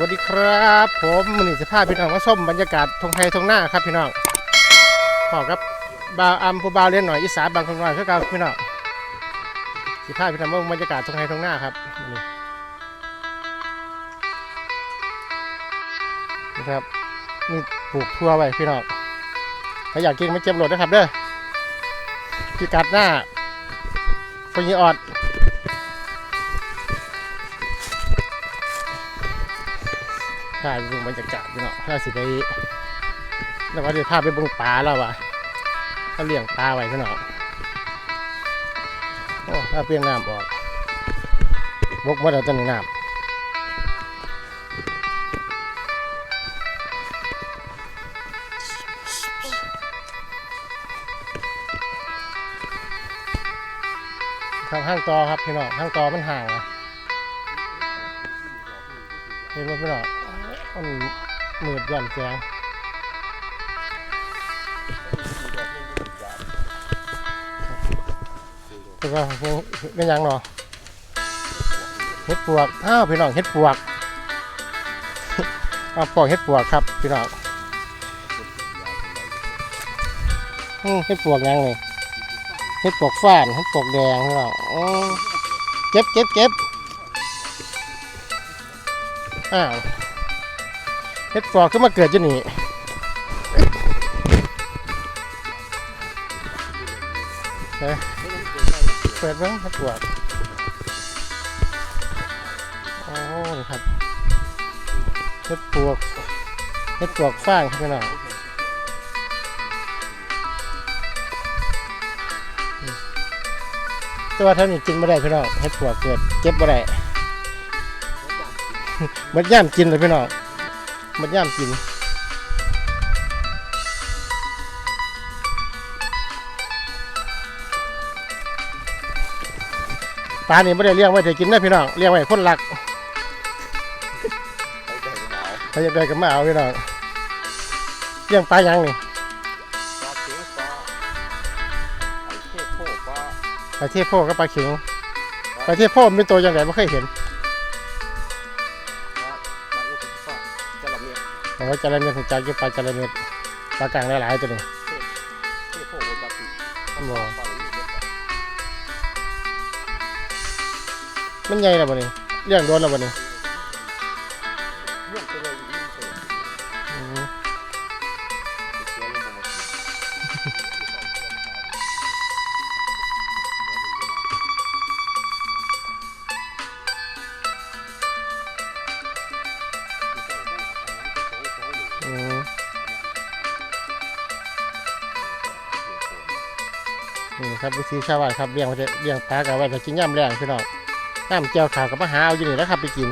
สวัสดีครับ ผมมือนี้จะพาพพี่น้องมาชมบรรยากาศทงไทยทงหน้าครับพี่น้องพอกับบาวอัมผู้บาวเล่นหน่อยอีสานบางคนหน่อยคือเก่าพี่น้องสิพาพพี่น้องมาบรรยากาศทงไทยทงหน้าครับนี่นะครับนี่ปลูกทั่วไว้พี่น้องถ้าอยากกินมาเจ็บรถนะครับเด้อพิกัดหน้าฟงีออด ถ่ายไปเบิ่งบรรยากาศพี่เนาะถ้าสิไปแล้วก็เดี๋ยวพาไปบิ่งปลาแล้ววะเขาเลี้ยงปลาไว้พี่เนาะโอ้ถ้าเปลี่ยนน้ำออกบกมาแล้วต้นนี้น้ำทางห้างตอครับพี่เนาะห้างตอมันห่างอะเห็นว่าพี่เนาะ มันมืดย่อนแสงแต่ว่าเป็นยังเนาะเห็ดปวกอ้าวพี่น้องเห็ดปวกเอาปอกเห็ดปวกครับพี่น้องเห็ดปวกยังไงเห็ดปวกฟ้านเห็ดปวกแดงพี่น้องเก็บเก็บเก็บอ้าว เฮ็ดฟอกขึ้นมาเกิดจะหนีเฮ้ยเปิดเบ้างเฮ็ดฟอกโอ้นี่ครับเฮ็ดปวกเฮ็ดปวกฟางครับพี่น้องแต่ว่าท่านนี่กินไม่ได้พี่น้องเฮ็ดปวกเกิดเก็บไม่ได้มันย่ามกินเลยพี่น้อง มันย่ามกินปลานี่ไม่ได้เลี้ยงไว้แต่กินได้พี่น้องเลี้ยงไว้ให้คนรักเขาอยากได้ก็มาเอาพี่น้องเลี้ยงปลาหยังนี่ปลาเข็งปลาไอ้เทพโพปลาปลาเทพโพกับปลาเข็งปลาเทพโพมันเป็นตัวยังไงไม่เคยเห็น แต่ว่าจระเม็ดถึงจากกินปลาจระเม็ดปลากลางหลายๆตัวนี้บ่มันใหญ่แล้วบ่นี่เลี้ยงโดนแล้วบ่นี่ นี่ครับวิธีชาวบ้านครับเลี้ยงไว้จะเลี้ยงปลากับไว้จะกินย่ำแรงพี่น้องน้ำเจียวขาวกับมาหาเอาอยู่นี่แล้วครับไปกิน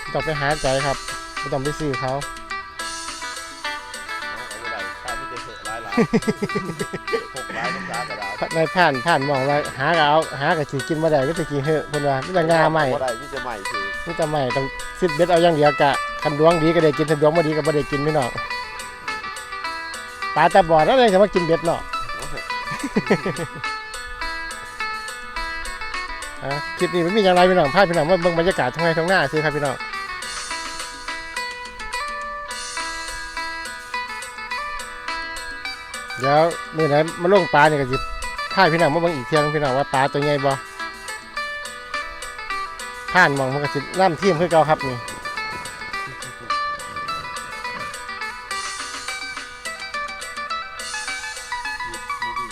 ไม่ต้องไปหาใจครับไม่ต้องไปซื้อเขาเอาอะไรข้าไม่จะเสียหลายหลายหกหลายน้ำตากระดาษในผ่านผ่านมองว่าหากับเอาหากับสีกินมาได้ก็จะกินเหอะคนว่าไม่ต้องงาใหม่อะไรที่จะใหม่คือไม่ต้องใหม่ต้องซิดเบ็ดเอาอย่างเดียวกะคันดวงดีก็ได้กินคันดวงไม่ดีก็ไม่ได้กินพี่น้องปลาตาบอดแล้วเลยจะมากินเบ็ดเนาะ อะคลิปนี้ไม่มีอย่างไรพี่น้องพาพี่น้องมาเบิ่งบรรยากาศท้องไร่ท้องหน้าสิครับพี่น้องเดี๋ยวมื่อไหนมาลงปลาเนี่ยก็สิท่ายพี่น้องมาเบิ่งอีกเที่ยงพี่น้องว่าปลาตัวใหญ่บ่ผ่านมองมันก็สิน้ำทีมคือเก่าครับนี่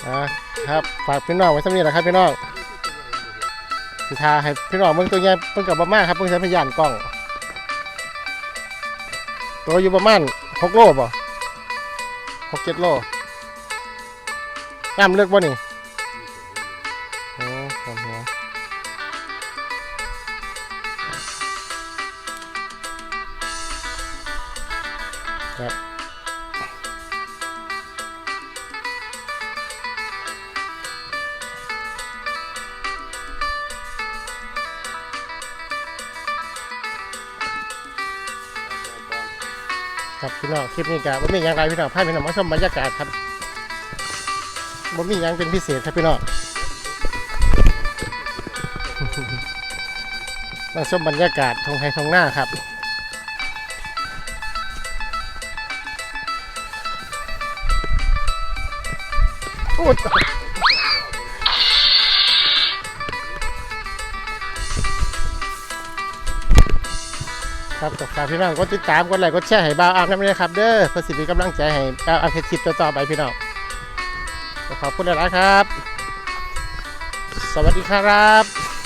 อ่าครับฝากพี่น้องไว้สำนี้แหละครับพี่น้องสิทาให้พี่น้องเบิ่งตัวใหญ่เพิ่งกับประมาณครับเพิ่งใช้พยานกล้อง ตัวอยู่ประมาณหกโลบ่หกเจ็ดโลน้ำเลือกบ่นี่โอ้ผมหัวครับ ครับพี่น้องคลิปนี้ก็บ่มีอย่างไรพี่น้องพาพี่น้องมาชมบรรยากาศครับบ่มีอย่างเป็นพิเศษครับพี่น้องมาชมบรรยากาศทองไฮทองหน้าครับโอ้ ครับก็ฝากพี่น้องกดติดตามกดไลค์กดแชร์ให้บ่าวอาร์มน้ำเลยครับเด้อเพื่อสิเป็นกำลังใจให้บ่าวอาร์มเฮ็ดคลิปต่อๆไปพี่น้องขอบคุณหลายๆครับ สวัสดีครับ